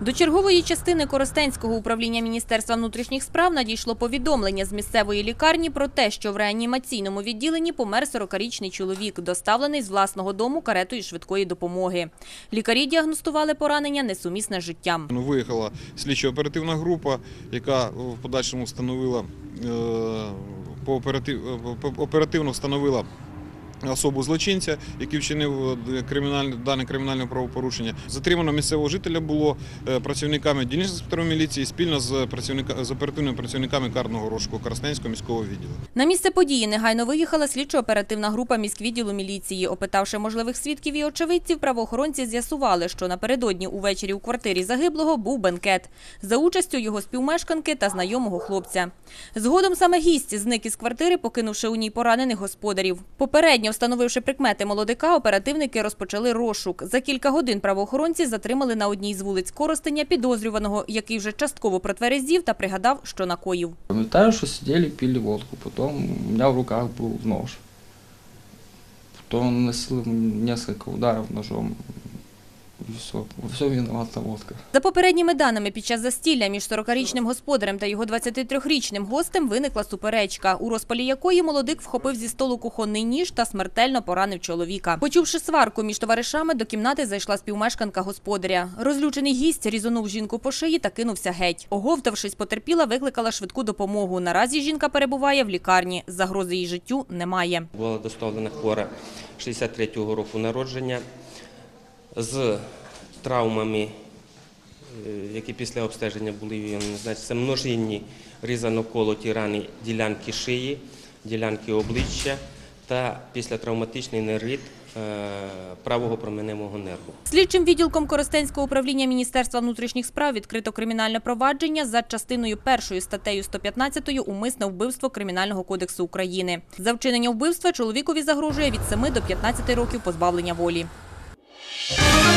До чергової частини Коростенського управління Міністерства внутрішніх справ надійшло повідомлення з місцевої лікарні про те, що в реанімаційному відділенні помер 40-річний чоловік, доставлений з власного дому каретою швидкої допомоги. Лікарі діагностували поранення несумісне з життям. Ну, Виїхала слідчо-оперативна група, яка в подальшому встановила е, е, по- оперативно встановила особу злочинця, який вчинив е, кримінальне дане кримінальне правопорушення. Затримано місцевого жителя було е, працівниками дільничного інспектору міліції спільно з працівника з оперативними працівниками карного розшуку Коростенського міського відділу. На місце події негайно виїхала слідчо-оперативна група міськвідділу міліції. Опитавши можливих свідків і очевидців, правоохоронці з'ясували, що напередодні увечері у квартирі загиблого був бенкет за участю його співмешканки та знайомого хлопця. Згодом саме гість зник із квартири, покинувши у ній поранених господарів. Попередньо встановивши прикмети молодика, оперативники розпочали розшук. За кілька годин правоохоронці затримали на одній з вулиць Коростеня підозрюваного, який вже частково протверезів та пригадав, що накоїв. Пам'ятаю, що сиділи, пили водку, потім у мене в руках був нож. Потім нанесли несколько ударів ножом. І все. Все виновата водка. За попередніми даними, під час застілля між 40-річним господарем та його 23-річним гостем виникла суперечка, у розпалі якої молодик вхопив зі столу кухонний ніж та смертельно поранив чоловіка. Почувши сварку між товаришами, до кімнати зайшла співмешканка господаря. Розлючений гість різонув жінку по шиї та кинувся геть. Оговтавшись, потерпіла, викликала швидку допомогу. Наразі жінка перебуває в лікарні. Загрози її життю немає. Була доставлена хвора 63-го року народження з травмами, е, які після обстеження були. Значить, це множинні різано-колоті рани ділянки шиї, ділянки обличчя та післятравматичний нервит е, правого променевого нерву. Слідчим відділком Коростенського управління Міністерства внутрішніх справ відкрито кримінальне провадження за частиною першою статтею 115 «Умисне вбивство Кримінального кодексу України». За вчинення вбивства чоловікові загрожує від 7 до 15 років позбавлення волі. Bye.